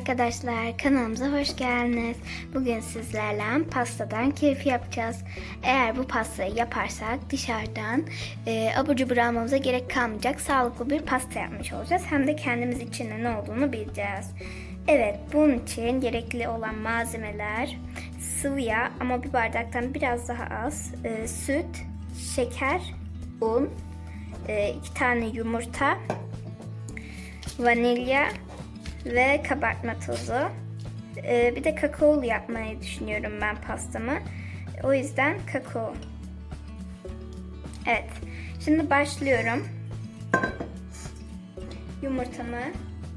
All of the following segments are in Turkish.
arkadaşlar kanalımıza hoş geldiniz. Bugün sizlerle pastadan keyif yapacağız. Eğer bu pastayı yaparsak dışarıdan e, abur cubur almamıza gerek kalmayacak sağlıklı bir pasta yapmış olacağız. Hem de kendimiz için ne olduğunu bileceğiz. Evet bunun için gerekli olan malzemeler sıvı yağ ama bir bardaktan biraz daha az e, süt, şeker, un, e, iki tane yumurta, vanilya ve kabartma tozu. Ee, bir de kakaolu yapmayı düşünüyorum ben pastamı. O yüzden kakao. Evet. Şimdi başlıyorum. Yumurtamı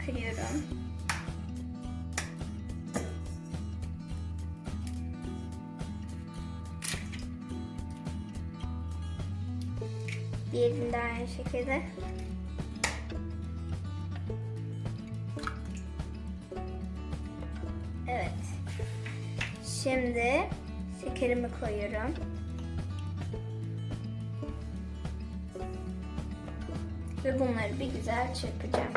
kırıyorum. Diğerini de aynı şekilde. Şimdi şekerimi koyuyorum. Ve bunları bir güzel çırpacağım.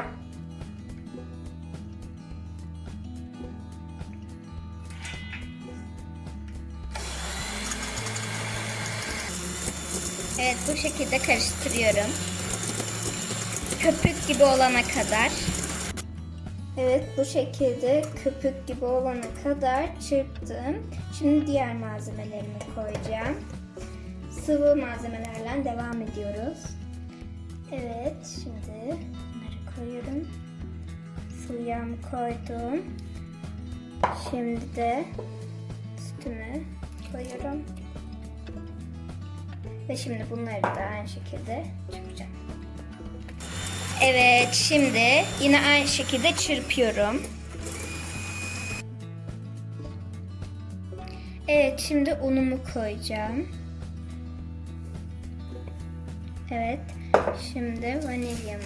Evet bu şekilde karıştırıyorum. Köpük gibi olana kadar. Evet bu şekilde köpük gibi olana kadar çırptım. Şimdi diğer malzemelerimi koyacağım. Sıvı malzemelerle devam ediyoruz. Evet şimdi bunları koyuyorum. Sıvı yağımı koydum. Şimdi de sütümü koyuyorum. Ve şimdi bunları da aynı şekilde çırpacağım. Evet, şimdi yine aynı şekilde çırpıyorum. Evet, şimdi unumu koyacağım. Evet, şimdi vanilyamı.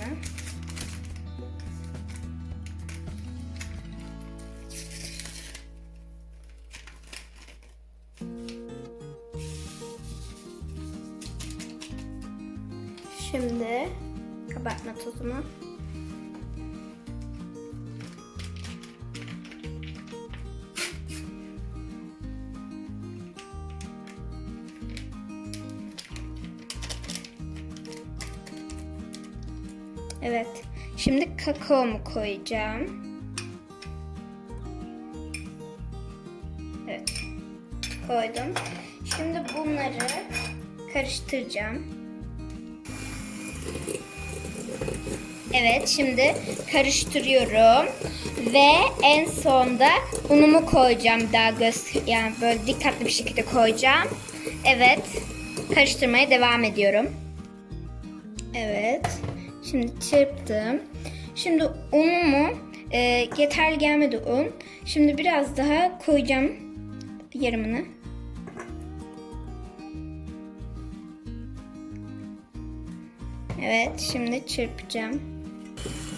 Şimdi kabartma tozumu. Evet. Şimdi kakaomu koyacağım. Evet. Koydum. Şimdi bunları karıştıracağım. Evet şimdi karıştırıyorum ve en sonda unumu koyacağım daha göz yani böyle dikkatli bir şekilde koyacağım. Evet karıştırmaya devam ediyorum. Evet şimdi çırptım. Şimdi unumu e, yeterli gelmedi un. Şimdi biraz daha koyacağım yarımını. Evet şimdi çırpacağım.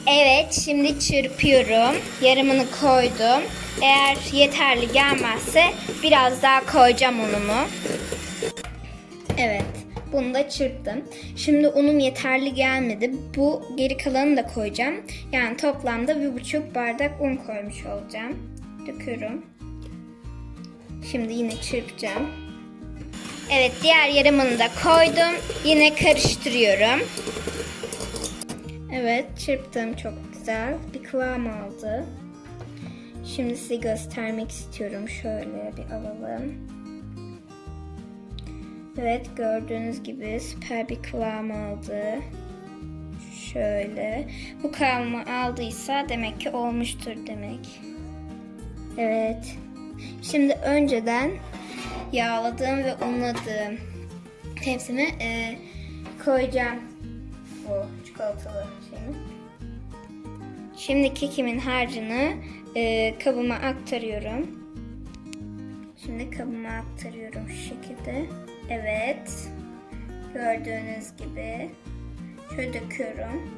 Evet şimdi çırpıyorum. Yarımını koydum. Eğer yeterli gelmezse biraz daha koyacağım unumu. Evet bunu da çırptım. Şimdi unum yeterli gelmedi. Bu geri kalanını da koyacağım. Yani toplamda bir buçuk bardak un koymuş olacağım. Döküyorum. Şimdi yine çırpacağım. Evet diğer yarımını da koydum. Yine karıştırıyorum. Evet çırptım çok güzel. Bir kıvam aldı. Şimdi size göstermek istiyorum. Şöyle bir alalım. Evet gördüğünüz gibi süper bir kıvam aldı. Şöyle. Bu kıvamı aldıysa demek ki olmuştur demek. Evet. Şimdi önceden yağladığım ve unladığım tepsime e, koyacağım bu çikolatalı şeyimi. Şimdi kekimin harcını e, kabıma aktarıyorum. Şimdi kabıma aktarıyorum şu şekilde. Evet. Gördüğünüz gibi. Şöyle döküyorum.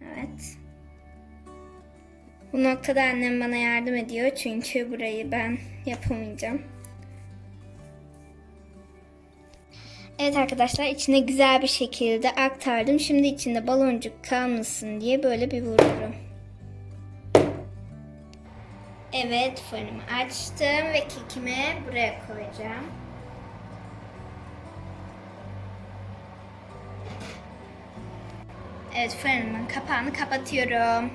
Evet. Bu noktada annem bana yardım ediyor çünkü burayı ben yapamayacağım. Evet arkadaşlar içine güzel bir şekilde aktardım. Şimdi içinde baloncuk kalmasın diye böyle bir vururum. Evet fırınımı açtım ve kekimi buraya koyacağım. Evet fırınımın kapağını kapatıyorum.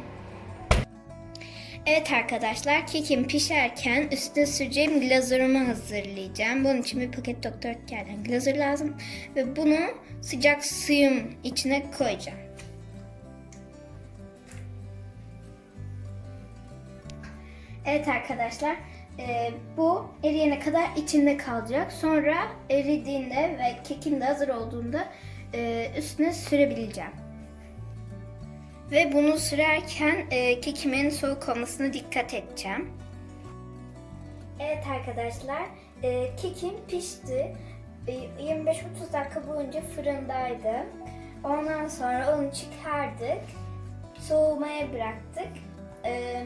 Evet arkadaşlar kekim pişerken üstüne süreceğim glazürümü hazırlayacağım. Bunun için bir paket doktor Oetker'den glazür lazım. Ve bunu sıcak suyun içine koyacağım. Evet arkadaşlar e, bu eriyene kadar içinde kalacak. Sonra eridiğinde ve kekin de hazır olduğunda e, üstüne sürebileceğim. Ve bunu sürerken e, kekimin soğuk olmasına dikkat edeceğim. Evet arkadaşlar, e, kekim pişti. E, 25-30 dakika boyunca fırındaydı. Ondan sonra onu çıkardık. Soğumaya bıraktık. E,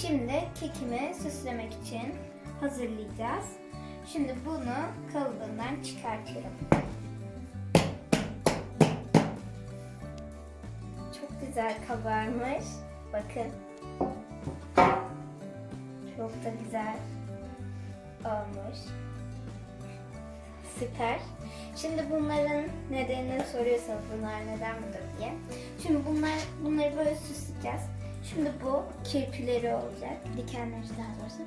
şimdi kekimi süslemek için hazırlayacağız. Şimdi bunu kalıbından çıkartıyorum. Güzel kabarmış. Bakın. Çok da güzel olmuş. Süper. Şimdi bunların nedenini soruyorsanız bunlar neden burada diye. Şimdi bunlar bunları böyle süsleyeceğiz. Şimdi bu kirpileri olacak. Dikenleri daha doğrusu.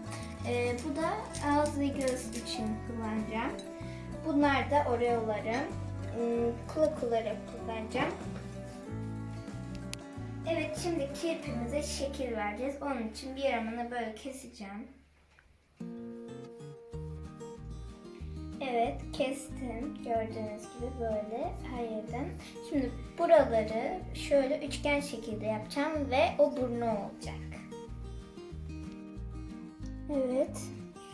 Ee, bu da ağız ve göz için kullanacağım. Bunlar da oreolarım. Hmm, kulak olarak kullanacağım. Evet şimdi kirpimize şekil vereceğiz. Onun için bir yarımını böyle keseceğim. Evet kestim. Gördüğünüz gibi böyle yerden. Şimdi buraları şöyle üçgen şekilde yapacağım ve o burnu olacak. Evet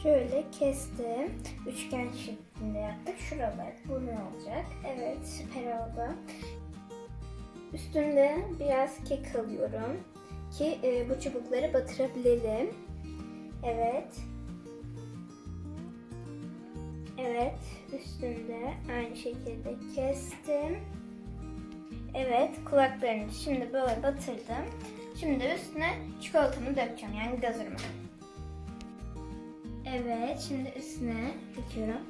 şöyle kestim. Üçgen şeklinde yaptık. Şuralar burnu olacak. Evet süper oldu. Üstünde biraz kek alıyorum ki e, bu çubukları batırabilelim. Evet. Evet, üstünde aynı şekilde kestim. Evet, kulaklarını şimdi böyle batırdım. Şimdi üstüne çikolatamı dökeceğim yani gazırımı. Evet, şimdi üstüne döküyorum.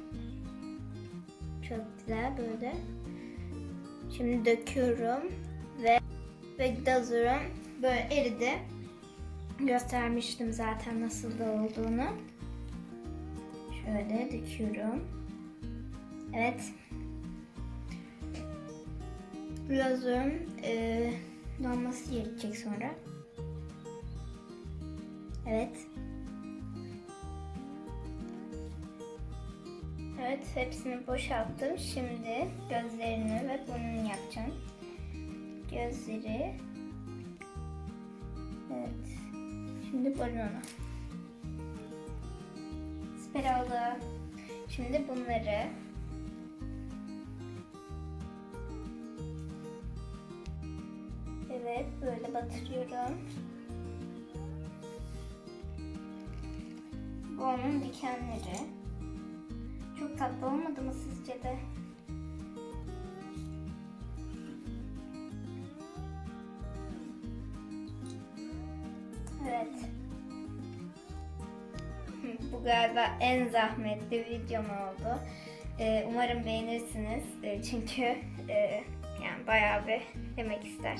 Çok güzel böyle. Şimdi döküyorum ve ve glazürüm böyle eridi. Göstermiştim zaten nasıl da olduğunu. Şöyle döküyorum. Evet. Glazürüm e, donması gerekecek sonra. Evet. Evet, hepsini boşalttım. Şimdi gözlerini ve burnunu yapacağım. Gözleri. Evet. Şimdi burnunu. Süper oldu. Şimdi bunları Evet, böyle batırıyorum. Bu onun dikenleri. Çok tatlı olmadı mı sizce de? Galiba en zahmetli videom oldu. Ee, umarım beğenirsiniz. Ee, çünkü e, yani bayağı bir emek ister.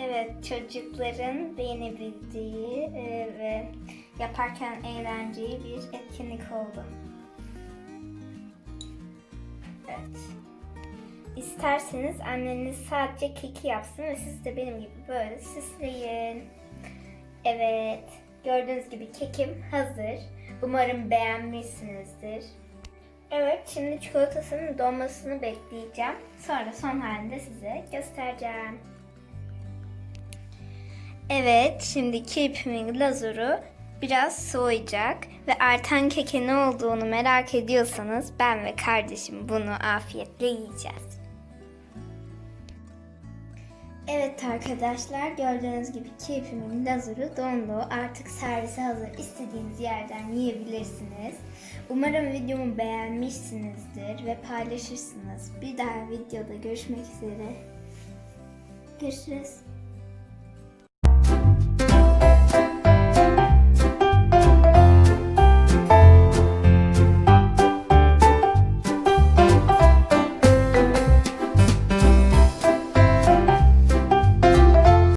Evet, çocukların beğenebildiği e, ve yaparken eğlenceyi bir etkinlik oldu. Evet. İsterseniz anneniz sadece keki yapsın ve siz de benim gibi böyle süsleyin. Evet, gördüğünüz gibi kekim hazır. Umarım beğenmişsinizdir. Evet, şimdi çikolatasının donmasını bekleyeceğim. Sonra son halinde size göstereceğim. Evet, şimdi kirpimin glazuru biraz soğuyacak ve artan keke ne olduğunu merak ediyorsanız ben ve kardeşim bunu afiyetle yiyeceğiz. Evet arkadaşlar gördüğünüz gibi keyfimin lazuru dondu. Artık servise hazır. İstediğiniz yerden yiyebilirsiniz. Umarım videomu beğenmişsinizdir ve paylaşırsınız. Bir daha videoda görüşmek üzere. Görüşürüz.